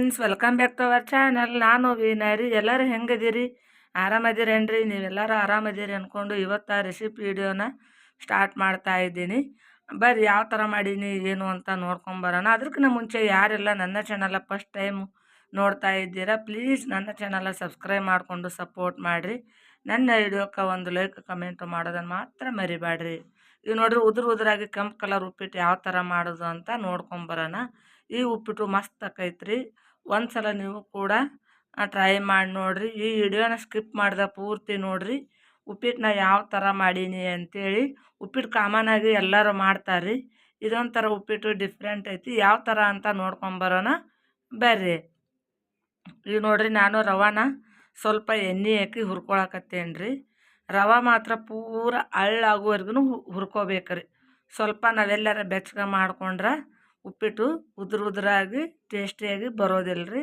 Friends welcome back to our channel ನಾನು ವೀನಾರಿ ಎಲ್ಲರೂ ಹೆಂಗದಿರಿ? ಆರಾಮದಿರೇನ್ರಿ? ನೀವೆಲ್ಲರೂ ಆರಾಮದಿರಿ ಅಂದ್ಕೊಂಡು ಇವತ್ತು ಆ ರೆಸಿಪಿ ವಿಡಿಯೋನ ಸ್ಟಾರ್ಟ್ ಮಾಡ್ತಾ ಇದ್ದೀನಿ. ಬರ್ರಿ, ಯಾವ ಥರ ಮಾಡೀನಿ, ಏನು ಅಂತ ನೋಡ್ಕೊಂಬರೋಣ ಅದಕ್ಕಿಂತ ಮುಂಚೆ ಯಾರೆಲ್ಲ ನನ್ನ ಚಾನಲ ಫಸ್ಟ್ ಟೈಮ್ ನೋಡ್ತಾ ಇದ್ದೀರಾ ಪ್ಲೀಸ್ ನನ್ನ ಚಾನಲ ಸಬ್ಸ್ಕ್ರೈಬ್ ಮಾಡಿಕೊಂಡು ಸಪೋರ್ಟ್ ಮಾಡಿರಿ. ನನ್ನ ವಿಡಿಯೋಕ್ಕೆ ಒಂದು ಲೈಕ್ ಕಮೆಂಟ್ ಮಾಡೋದನ್ನು ಮಾತ್ರ ಮರಿಬೇಡ್ರಿ ಈಗ ನೋಡ್ರಿ, ಉದುರು ಉದುರಾಗಿ ಕೆಂಪು ಕಲರ್ ಉಪ್ಪಿಟ್ಟು ಯಾವ ಥರ ಮಾಡೋದು ಅಂತ ನೋಡ್ಕೊಂಬರೋಣ ಈ ಉಪ್ಪಿಟ್ಟು ಮಸ್ತ್ ಆಕೈತ್ರಿ. ಒಂದು ಸಲ ನೀವು ಕೂಡ ಟ್ರೈ ಮಾಡಿ ನೋಡಿರಿ. ಈ ವಿಡಿಯೋನ ಸ್ಕಿಪ್ ಮಾಡ್ದೆ ಪೂರ್ತಿ ನೋಡಿರಿ. ಉಪ್ಪಿಟ್ಟನ್ನ ಯಾವ ಥರ ಮಾಡೀನಿ ಅಂತೇಳಿ. ಉಪ್ಪಿಟ್ಟು ಕಾಮನಾಗಿ ಎಲ್ಲರೂ ಮಾಡ್ತಾರೆ ಇದೊಂಥರ ಉಪ್ಪಿಟ್ಟು ಡಿಫ್ರೆಂಟ್ ಐತಿ. ಯಾವ ಥರ ಅಂತ ನೋಡ್ಕೊಂಬರೋಣ ಬರ್ರಿ. ಈಗ ನೋಡಿರಿ ನಾನು ರವಾನ ಸ್ವಲ್ಪ ಎಣ್ಣೆ ಹಾಕಿ ಹುರ್ಕೊಳಕತ್ತೇನೆ ರೀ ರವೆ ಮಾತ್ರ ಪೂರ ಅಳ್ಳಾಗುವರೆಗೂ ಹುರ್ಕೋಬೇಕು ರೀ ಸ್ವಲ್ಪ ನಾವೆಲ್ಲರ ಬೆಚ್ಚಗೆ ಮಾಡ್ಕೊಂಡ್ರೆ ಉಪ್ಪಿಟ್ಟು ಉದುರು ಉದುರಾಗಿ ಟೇಸ್ಟಿಯಾಗಿ ಬರೋದಿಲ್ಲ ರೀ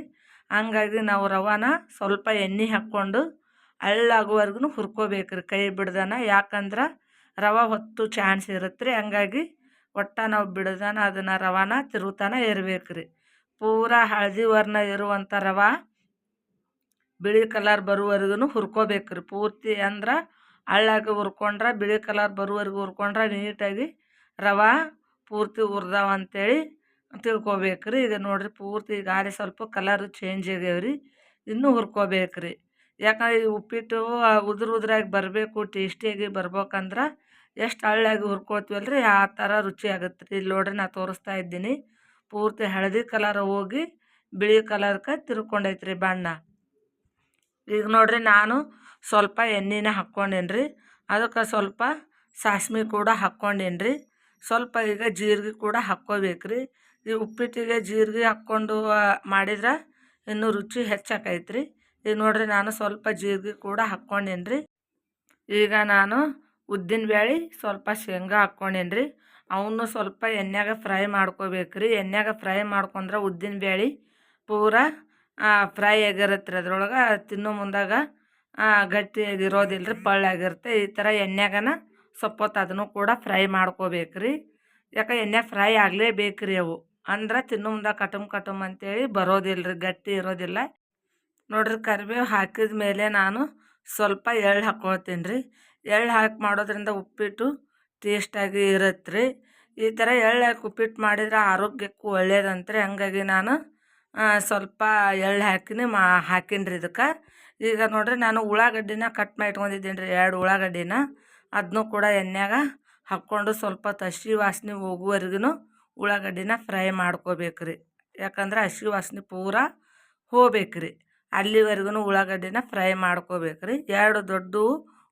ಹಂಗಾಗಿ ನಾವು ರವಾನ ಸ್ವಲ್ಪ ಎಣ್ಣೆ ಹಾಕ್ಕೊಂಡು ಹಳ್ಳಾಗುವರ್ಗು ಹುರ್ಕೋಬೇಕು ರೀ ಕೈ ಬಿಡ್ದಾನ. ಯಾಕಂದ್ರೆ ರವೆ ಹೊತ್ತು ಚಾನ್ಸ್ ಇರುತ್ತೆ ರೀ ಹಂಗಾಗಿ ಒಟ್ಟ ನಾವು ಬಿಡ್ದಾನ ಅದನ್ನು ರವಾನ ತಿರುತಾನ ಇರ್ಬೇಕು ರೀ ಪೂರ ಹಳದಿ ವರ್ಣ ಇರುವಂಥ ರವೆ ಬಿಳಿ ಕಲರ್ ಬರುವವರೆಗೂ ಹುರ್ಕೋಬೇಕು ರೀ ಪೂರ್ತಿ ಅಂದ್ರೆ ಹಳ್ಳಾಗಿ ಹುರ್ಕೊಂಡ್ರೆ, ಬಿಳಿ ಕಲರ್ ಬರುವವರೆಗೂ ಹುರ್ಕೊಂಡ್ರೆ ನೀಟಾಗಿ ರವೆ ಪೂರ್ತಿ ಹುರ್ದಾವ ಅಂತೇಳಿ ತಿಳ್ಕೊಬೇಕು ರೀ ಈಗ ನೋಡಿರಿ ಪೂರ್ತಿ ಗಾಳಿ ಸ್ವಲ್ಪ ಕಲರ್ ಚೇಂಜ್ ಆಗ್ಯಾವ ರೀ ಇನ್ನೂ ಹುರ್ಕೋಬೇಕು ರೀ ಯಾಕಂದ್ರೆ ಈ ಉಪ್ಪಿಟ್ಟು ಉದುರು ಉದುರಾಗಿ ಬರಬೇಕು ಟೇಸ್ಟಿಯಾಗಿ ಬರ್ಬೇಕಂದ್ರೆ ಎಷ್ಟು ಹಳ್ಳಾಗಿ ರೀ ಆ ಥರ ರುಚಿ ಆಗುತ್ತೆ ರೀ ಇಲ್ಲಿ ನೋಡ್ರಿ ನಾ ತೋರಿಸ್ತಾ ಇದ್ದೀನಿ. ಪೂರ್ತಿ ಹಳದಿ ಕಲರ್ ಹೋಗಿ ಬಿಳಿ ಕಲರ್ಗೆ ತಿರ್ಕೊಂಡೈತೆ ರೀ ಬಣ್ಣ. ಈಗ ನೋಡ್ರಿ ನಾನು ಸ್ವಲ್ಪ ಎಣ್ಣೆನ ಹಾಕ್ಕೊಂಡೇನ್ರಿ. ಅದಕ್ಕೆ ಸ್ವಲ್ಪ ಸಾಸ್ಮಿ ಕೂಡ ಹಾಕ್ಕೊಂಡೇನಿ ರೀ ಸ್ವಲ್ಪ ಈಗ ಜೀರಿಗೆ ಕೂಡ ಹಾಕ್ಕೋಬೇಕು ರೀ ಈ ಉಪ್ಪಿಟ್ಟಿಗೆ ಜೀರಿಗೆ ಹಾಕ್ಕೊಂಡು ಮಾಡಿದ್ರೆ ಇನ್ನೂ ರುಚಿ ಹೆಚ್ಚಾಕೈತೆ ರೀ ಈಗ ನೋಡ್ರಿ ನಾನು ಸ್ವಲ್ಪ ಜೀರಿಗೆ ಕೂಡ ಹಾಕ್ಕೊಂಡೇನಿ ಈಗ ನಾನು ಉದ್ದಿನ ಬೇಳೆ ಸ್ವಲ್ಪ ಶೇಂಗಾ ಹಾಕ್ಕೊಂಡೇನಿ ರೀ ಸ್ವಲ್ಪ ಎಣ್ಣೆಗೆ ಫ್ರೈ ಮಾಡ್ಕೋಬೇಕು ರೀ ಎಣ್ಣೆಗೆ ಫ್ರೈ ಮಾಡ್ಕೊಂಡ್ರೆ ಉದ್ದಿನ ಬೇಳೆ ಪೂರ ಫ್ರೈ ಆಗಿರುತ್ತೆ ರೀ ಅದ್ರೊಳಗೆ. ತಿನ್ನೋ ಮುಂದಾಗ ಗಟ್ಟಿಯಾಗಿರೋದಿಲ್ಲ ರೀ ಪಳ್ಳಾಗಿರುತ್ತೆ ಈ ಥರ ಎಣ್ಣೆಗನ ಸ್ವಲ್ಪ ಹೊತ್ತು ಅದನ್ನು ಕೂಡ ಫ್ರೈ ಮಾಡ್ಕೋಬೇಕು ರೀ ಯಾಕೆ ಎಣ್ಣೆ ಫ್ರೈ ಆಗಲೇಬೇಕು ರೀ ಅವು. ಅಂದ್ರೆ ತಿನ್ನು ಮುಂದೆ ಕಟಮ್ ಕಟಮ್ ಅಂತೇಳಿ ಬರೋದಿಲ್ಲ ರೀ ಗಟ್ಟಿ ಇರೋದಿಲ್ಲ. ನೋಡ್ರಿ ಕರಿಬೇವು ಹಾಕಿದ ಮೇಲೆ ನಾನು ಸ್ವಲ್ಪ ಎಳ್ಳು ಹಾಕ್ಕೊಳ್ತೀನಿ ರೀ ಎಳ್ಳು ಹಾಕಿ ಮಾಡೋದ್ರಿಂದ ಉಪ್ಪಿಟ್ಟು ಟೇಸ್ಟಾಗಿ ಇರುತ್ತೆ ರೀ ಈ ಥರ ಎಳ್ಳು ಹಾಕಿ ಉಪ್ಪಿಟ್ಟು ಮಾಡಿದ್ರೆ ಆರೋಗ್ಯಕ್ಕೂ ಒಳ್ಳೇದಂತ್ರಿ. ಹಂಗಾಗಿ ನಾನು ಸ್ವಲ್ಪ ಎಳ್ಳು ಹಾಕಿನಿ ಮಾ ಹಾಕೀನಿ ರೀ ಇದಕ್ಕೆ. ಈಗ ನೋಡ್ರಿ ನಾನು ಉಳ್ಳಾಗಡ್ಡಿನ ಕಟ್ ಮಾಡಿ ಇಟ್ಕೊಂಡಿದ್ದೀನಿ ರೀ ಎರಡು ಉಳ್ಳಾಗಡ್ಡಿನ. ಅದನ್ನೂ ಕೂಡ ಎಣ್ಣೆಗ ಹಾಕ್ಕೊಂಡು ಸ್ವಲ್ಪ ಹಸಿ ವಾಸನೆ ಹೋಗುವವರೆಗೂ ಉಳ್ಳಾಗಡ್ಡಿನ ಫ್ರೈ ಮಾಡ್ಕೋಬೇಕು ರೀ ಯಾಕಂದ್ರೆ ಹಸಿ ವಾಸನೆ ಪೂರ ಹೋಗ್ಬೇಕು ರೀ ಅಲ್ಲಿವರೆಗೂ ಉಳ್ಳಾಗಡ್ಡಿನ ಫ್ರೈ ಮಾಡ್ಕೋಬೇಕು ರೀ ಎರಡು ದೊಡ್ಡ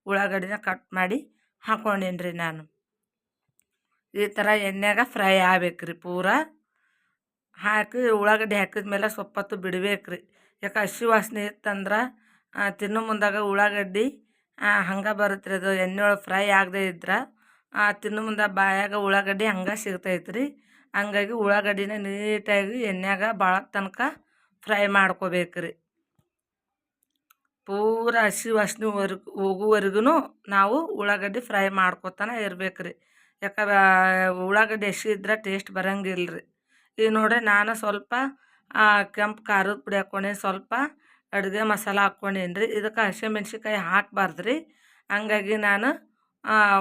ಉಳ್ಳಾಗಡ್ಡಿನ ಕಟ್ ಮಾಡಿ ಹಾಕ್ಕೊಂಡೀನಿ ರೀ ನಾನು. ಈ ಥರ ಎಣ್ಣೆಗ ಫ್ರೈ ಆಗ್ಬೇಕು ರೀ ಪೂರ. ಹಾಕಿ ಉಳ್ಳಾಗಡ್ಡಿ ಹಾಕಿದ ಮೇಲೆ ಸ್ವಲ್ಪ ಬಿಡ್ಬೇಕು ರೀ ಯಾಕೆ ಹಸಿ ವಾಸನೆ ಇತ್ತಂದ್ರೆ ತಿನ್ನೋ ಮುಂದಾಗ ಉಳ್ಳಾಗಡ್ಡಿ ಹಂಗೆ ಬರುತ್ತೆ ರೀ ಅದು. ಎಣ್ಣೆ ಒಳಗೆ ಫ್ರೈ ಆಗದೆ ಇದ್ರೆ ತಿನ್ನು ಮುಂದೆ ಬಾಯಾಗ ಉಳ್ಳಾಗಡ್ಡಿ ಹಂಗೆ ಸಿಗ್ತೈತೆ ರೀ ಹಂಗಾಗಿ ಉಳ್ಳಾಗಡ್ಡಿನ ನೀಟಾಗಿ ಎಣ್ಣೆಗ ಭಾಳ ತನಕ ಫ್ರೈ ಮಾಡ್ಕೋಬೇಕು ರೀ ಪೂರ ಹಸಿ ವಾಸನೆವರೆಗೂ ಹೋಗುವವರೆಗೂ ನಾವು ಉಳ್ಳಾಗಡ್ಡಿ ಫ್ರೈ ಮಾಡ್ಕೊತಾನೆ ಇರ್ಬೇಕು ರೀ ಯಾಕಂದ್ರೆ ಉಳ್ಳಾಗಡ್ಡಿ ಹಸಿ ಇದ್ರೆ ಟೇಸ್ಟ್ ಬರಂಗಿಲ್ಲ ರೀ ಈಗ ನೋಡ್ರಿ, ನಾನು ಸ್ವಲ್ಪ ಕೆಂಪು ಖಾರದ ಪುಡಿ ಹಾಕ್ಕೊಂಡೆ ಸ್ವಲ್ಪ ಅಡುಗೆ ಮಸಾಲ ಹಾಕ್ಕೊಂಡೇನಿ ರೀ ಇದಕ್ಕೆ ಹಸಿಮೆಣ್ಸಿನ್ಕಾಯಿ ಹಾಕ್ಬಾರ್ದು ರೀ ಹಂಗಾಗಿ ನಾನು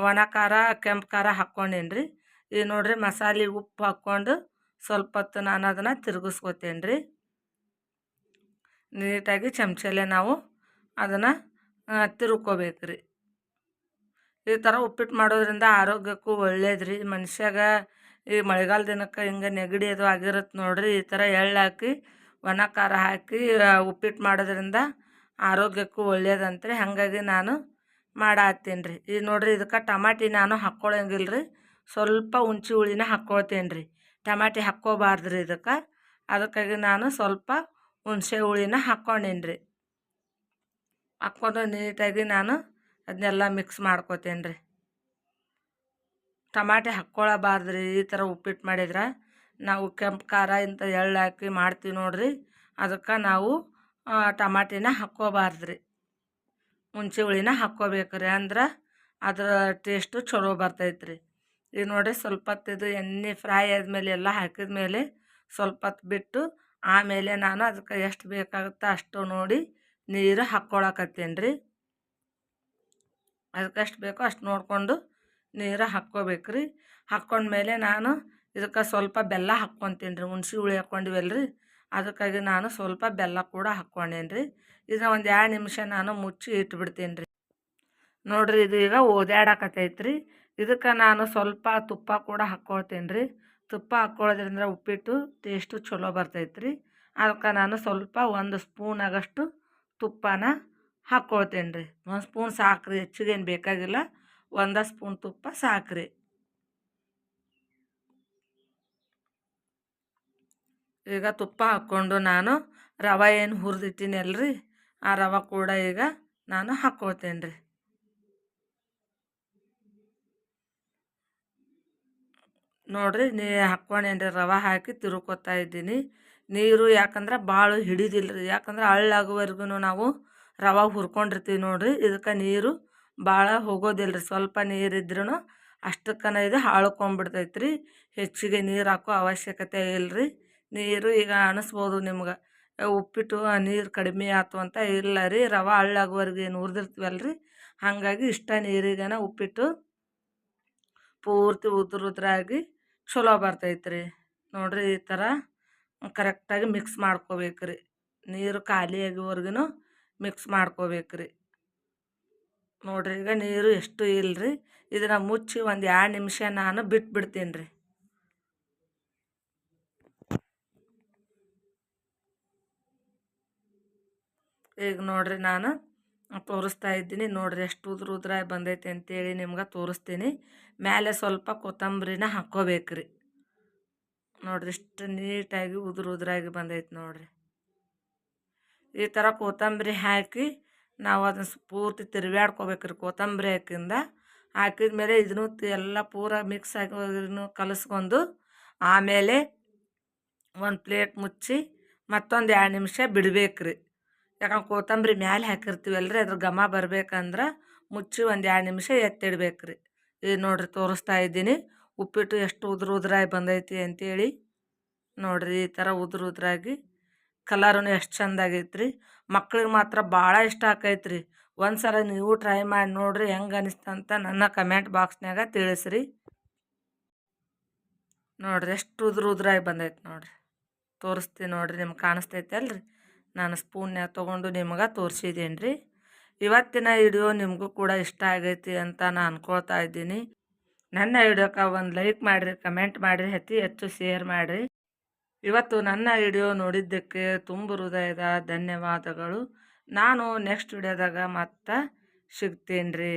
ಒಣ ಖಾರ, ಕೆಂಪು ಖಾರ ಹಾಕ್ಕೊಂಡೇನಿ ರೀ ಈಗ ನೋಡಿರಿ ಮಸಾಲೆ ಉಪ್ಪು ಹಾಕ್ಕೊಂಡು ಸ್ವಲ್ಪ ಹೊತ್ತು ನಾನು ಅದನ್ನು ತಿರುಗಿಸ್ಕೊತೇನೆ ರೀ ನೀಟಾಗಿ ಚಮಚಲೆ ನಾವು ಅದನ್ನು ತಿರುಕೋಬೇಕು ರೀ ಈ ಥರ ಉಪ್ಪಿಟ್ಟು ಮಾಡೋದ್ರಿಂದ ಆರೋಗ್ಯಕ್ಕೂ ಒಳ್ಳೇದು ರೀ ಮನುಷ್ಯಾಗ ಈ ಮಳೆಗಾಲ ದಿನಕ್ಕೆ ಹಿಂಗೆ ನೆಗಡಿ ಅದು ಆಗಿರುತ್ತೆ ನೋಡಿರಿ. ಈ ಥರ ಎಳ್ಳು ಹಾಕಿ ಒಣ ಖಾರ ಹಾಕಿ ಉಪ್ಪಿಟ್ಟು ಮಾಡೋದ್ರಿಂದ ಆರೋಗ್ಯಕ್ಕೂ ಒಳ್ಳೇದಂತ್ರಿ. ಹಾಗಾಗಿ ನಾನು ಮಾಡಾತ್ತೀನಿ ರೀ. ಈಗ ನೋಡಿರಿ ಇದಕ್ಕೆ ಟಮಾಟಿ ನಾನು ಹಾಕ್ಕೊಳಂಗಿಲ್ಲ ರೀ ಸ್ವಲ್ಪ ಹುಣ್ಚಿ ಹುಳಿನ ಹಾಕ್ಕೊಳ್ತೀನಿ ರೀ ಟಮಾಟಿ ಹಾಕ್ಕೋಬಾರ್ದು ರೀ ಇದಕ್ಕೆ. ಅದಕ್ಕಾಗಿ ನಾನು ಸ್ವಲ್ಪ ಹುಣಸೆ ಹುಳಿನ ಹಾಕ್ಕೊಂಡೀನಿ ರೀ ಹಾಕ್ಕೊಂಡು ನೀಟಾಗಿ ನಾನು ಅದನ್ನೆಲ್ಲ ಮಿಕ್ಸ್ ಮಾಡ್ಕೋತೀನಿ ರೀ ಟಮಾಟೆ ಹಾಕ್ಕೊಳಬಾರ್ದು ರೀ ಈ ಥರ ಉಪ್ಪಿಟ್ಟು ಮಾಡಿದ್ರೆ ನಾವು ಕೆಂಪು ಖಾರ ಇಂಥ ಎಳ್ಳು ಹಾಕಿ ಮಾಡ್ತೀವಿ ನೋಡಿರಿ. ಅದಕ್ಕೆ ನಾವು ಟಮಾಟಿನ ಹಾಕ್ಕೋಬಾರ್ದು ರೀ ಹುಣ್ಸೆ ಹುಳಿನ ಹಾಕ್ಕೋಬೇಕು ರೀ ಅಂದ್ರೆ ಅದರ ಟೇಸ್ಟು ಚಲೋ ಬರ್ತೈತೆ ರೀ ಈಗ ನೋಡಿರಿ ಸ್ವಲ್ಪ ಇದು ಎಣ್ಣೆ ಫ್ರೈ ಆದಮೇಲೆ ಎಲ್ಲ ಹಾಕಿದ ಮೇಲೆ ಸ್ವಲ್ಪ ಹೊತ್ತು ಬಿಟ್ಟು ಆಮೇಲೆ ನಾನು ಅದಕ್ಕೆ ಎಷ್ಟು ಬೇಕಾಗುತ್ತೋ ಅಷ್ಟು ನೋಡಿ ನೀರು ಹಾಕ್ಕೊಳಕತ್ತೀನಿ ರೀ ಅದಕ್ಕೆ ಎಷ್ಟು ಬೇಕೋ ಅಷ್ಟು ನೋಡಿಕೊಂಡು ನೀರು ಹಾಕ್ಕೋಬೇಕು ರೀ ಹಾಕ್ಕೊಂಡ್ಮೇಲೆ ನಾನು ಇದಕ್ಕೆ ಸ್ವಲ್ಪ ಬೆಲ್ಲ ಹಾಕ್ಕೊತೀನಿ ರೀ ಹುಣ್ಸೆ ಹುಳಿ ಹಾಕ್ಕೊಂಡಿವಲ್ಲ ರೀ ಅದಕ್ಕಾಗಿ ನಾನು ಸ್ವಲ್ಪ ಬೆಲ್ಲ ಕೂಡ ಹಾಕ್ಕೊಂಡೇನಿ ರೀ ಇದನ್ನ ಒಂದು ಎರಡು ನಿಮಿಷ ನಾನು ಮುಚ್ಚಿ ಇಟ್ಬಿಡ್ತೀನಿ ರೀ ನೋಡಿರಿ ಇದು ಈಗ ಓದ್ಯಾಡಕತ್ತೈತೆ ರೀ ಇದಕ್ಕೆ ನಾನು ಸ್ವಲ್ಪ ತುಪ್ಪ ಕೂಡ ಹಾಕ್ಕೊಳ್ತೀನಿ ರೀ ತುಪ್ಪ ಹಾಕ್ಕೊಳ್ಳೋದ್ರಿಂದ ಉಪ್ಪಿಟ್ಟು ಟೇಸ್ಟು ಚಲೋ ಬರ್ತೈತೆ ರೀ ಅದಕ್ಕೆ ನಾನು ಸ್ವಲ್ಪ ಒಂದು ಸ್ಪೂನ್ ಆಗಷ್ಟು ತುಪ್ಪನ ಹಾಕ್ಕೊಳ್ತೀನಿ ರೀ ಒಂದು ಸ್ಪೂನ್ ಸಾಕ್ರಿ. ಹೆಚ್ಚಿಗೇನು ಬೇಕಾಗಿಲ್ಲ. ಒಂದು ಸ್ಪೂನ್ ತುಪ್ಪ ಸಾಕ್ರಿ. ಈಗ ತುಪ್ಪ ಹಾಕ್ಕೊಂಡು ನಾನು ರವೆ ಏನು ಹುರಿದಿಟ್ಟಿನಿ ಅಲ್ರಿ ಆ ರವೆ ಕೂಡ ಈಗ ನಾನು ಹಾಕ್ಕೊಳ್ತೇನೆ ರೀ ನೋಡಿರಿ, ನೀ ಹಾಕ್ಕೊಂಡೇನ್ರಿ ರವೆ ಹಾಕಿ ತಿರುಕೋತಾ ಇದ್ದೀನಿ. ನೀರು ಯಾಕಂದ್ರೆ ಭಾಳ ಹಿಡಿದಿಲ್ಲ ರೀ ಯಾಕಂದ್ರೆ ಹಳ್ಳಾಗುವವರೆಗೂ ನಾವು ರವೆ ಹುರ್ಕೊಂಡಿರ್ತೀವಿ ನೋಡಿರಿ, ಇದಕ್ಕೆ ನೀರು ಭಾಳ ಹೋಗೋದಿಲ್ಲ ರೀ ಸ್ವಲ್ಪ ನೀರಿದ್ರೂ ಅಷ್ಟಕ್ಕನ ಇದು ಹಾಳ್ಕೊಂಬಿಡ್ತೈತೆ ರೀ ಹೆಚ್ಚಿಗೆ ನೀರು ಹಾಕೋ ಅವಶ್ಯಕತೆ ಇಲ್ಲ ರೀ ನೀರು ಈಗ ಅನಿಸ್ಬೋದು ನಿಮ್ಗೆ. ಉಪ್ಪಿಟ್ಟು, ನೀರು ಕಡಿಮೆ ಆಯ್ತು ಅಂತ ಇಲ್ಲ ರೀ. ರವೆ ಹಳ್ಳಾಗುವರೆಗೆ ಏನು ಹುರಿದಿರ್ತೀವಲ್ಲ ರೀ ಹಾಗಾಗಿ ಇಷ್ಟ ನೀರಿಗನ ಉಪ್ಪಿಟ್ಟು ಪೂರ್ತಿ ಉದುರು ಉದ್ರಾಗಿ ಚಲೋ ಬರ್ತೈತೆ ರೀ ನೋಡಿರಿ ಈ ಥರ ಕರೆಕ್ಟಾಗಿ ಮಿಕ್ಸ್ ಮಾಡ್ಕೋಬೇಕು ರೀ ನೀರು ಖಾಲಿ ಆಗೋವರೆಗೂ ಮಿಕ್ಸ್ ಮಾಡ್ಕೋಬೇಕು ರೀ ನೋಡಿರಿ ಈಗ ನೀರು ಎಷ್ಟು ಇಲ್ಲ ರೀ ಇದನ್ನು ಮುಚ್ಚಿ ಒಂದು ಎರಡು ನಿಮಿಷ ನಾನು ಬಿಟ್ಬಿಡ್ತೀನಿ ರೀ ಈಗ ನೋಡಿರಿ ನಾನು ತೋರಿಸ್ತಾ ಇದ್ದೀನಿ. ನೋಡಿರಿ ಎಷ್ಟು ಉದುರು ಉದ್ರ ಬಂದೈತೆ ಅಂತೇಳಿ ನಿಮ್ಗೆ ತೋರಿಸ್ತೀನಿ. ಮೇಲೆ ಸ್ವಲ್ಪ ಕೊತ್ತಂಬರಿನ ಹಾಕ್ಕೋಬೇಕು ರೀ ನೋಡಿರಿ ಇಷ್ಟು ನೀಟಾಗಿ ಉದುರು ಉದ್ರಾಗಿ ಬಂದೈತೆ ನೋಡಿರಿ. ಈ ಥರ ಕೊತ್ತಂಬರಿ ಹಾಕಿ ನಾವು ಅದನ್ನ ಪೂರ್ತಿ ತಿರುಗಾಡ್ಕೋಬೇಕ್ರಿ ಕೊತ್ತಂಬರಿ ಹಾಕಿಂದ. ಹಾಕಿದ ಮೇಲೆ ಇದನ್ನು ಎಲ್ಲ ಪೂರ ಮಿಕ್ಸ್ ಆಗಿ ಕಲಿಸ್ಕೊಂಡು ಆಮೇಲೆ ಒಂದು ಪ್ಲೇಟ್ ಮುಚ್ಚಿ ಮತ್ತೊಂದು ಎರಡು ನಿಮಿಷ ಬಿಡಬೇಕ್ರಿ. ಯಾಕಂದ್ರೆ ಕೊತ್ತಂಬರಿ ಮ್ಯಾಲೆ ಹಾಕಿರ್ತೀವಿ ರೀ ಅದ್ರ ಘಮ ಬರ್ಬೇಕಂದ್ರೆ ಮುಚ್ಚಿ ಒಂದು ಎರಡು ನಿಮಿಷ ಎತ್ತಿಡ್ಬೇಕು ರೀ ಇದು ನೋಡಿರಿ ತೋರಿಸ್ತಾ ಇದ್ದೀನಿ, ಉಪ್ಪಿಟ್ಟು ಎಷ್ಟು ಉದುರು ಉದುರಾಗಿ ಬಂದೈತಿ ಅಂತೇಳಿ. ನೋಡಿರಿ ಈ ಥರ ಉದುರು ಉದುರಾಗಿ ಕಲರೂ ಎಷ್ಟು ಚೆಂದಾಗೈತೆ ರೀ ಮಕ್ಳಿಗೆ ಮಾತ್ರ ಭಾಳ ಇಷ್ಟ ಆಕೈತೆ ರೀ ಒಂದು ಸಲ ನೀವು ಟ್ರೈ ಮಾಡಿ ನೋಡಿರಿ ಹೆಂಗೆ ಅನಿಸ್ತಂತ ನನ್ನ ಕಮೆಂಟ್ ಬಾಕ್ಸ್ನಾಗ ತಿಳಿಸ್ರಿ. ನೋಡಿರಿ ಎಷ್ಟು ಉದುರು ಉದುರಾಗಿ ಬಂದೈತೆ ನೋಡಿರಿ. ತೋರಿಸ್ತೀನಿ ನೋಡಿರಿ ನಿಮ್ಗೆ ಕಾಣಿಸ್ತೈತೆ ಅಲ್ರಿ. ನಾನು ಸ್ಪೂನ್ಯಾಗ ತೊಗೊಂಡು ನಿಮ್ಗೆ ತೋರಿಸಿದ್ದೀನಿ ರೀ ಇವತ್ತಿನ ವಿಡಿಯೋ ನಿಮಗೂ ಕೂಡ ಇಷ್ಟ ಆಗೈತಿ ಅಂತ ನಾನು ಅನ್ಕೊಳ್ತಾ ಇದ್ದೀನಿ. ನನ್ನ ವಿಡಿಯೋಕ್ಕೆ ಒಂದು ಲೈಕ್ ಮಾಡಿರಿ ಕಮೆಂಟ್ ಮಾಡಿರಿ, ಅತಿ ಹೆಚ್ಚು ಶೇರ್ ಮಾಡಿರಿ. ಇವತ್ತು ನನ್ನ ವಿಡಿಯೋ ನೋಡಿದ್ದಕ್ಕೆ ತುಂಬ ಹೃದಯದ ಧನ್ಯವಾದಗಳು. ನಾನು ನೆಕ್ಸ್ಟ್ ವಿಡಿಯೋದಾಗ ಮತ್ತೆ ಸಿಗ್ತೀನಿ ರೀ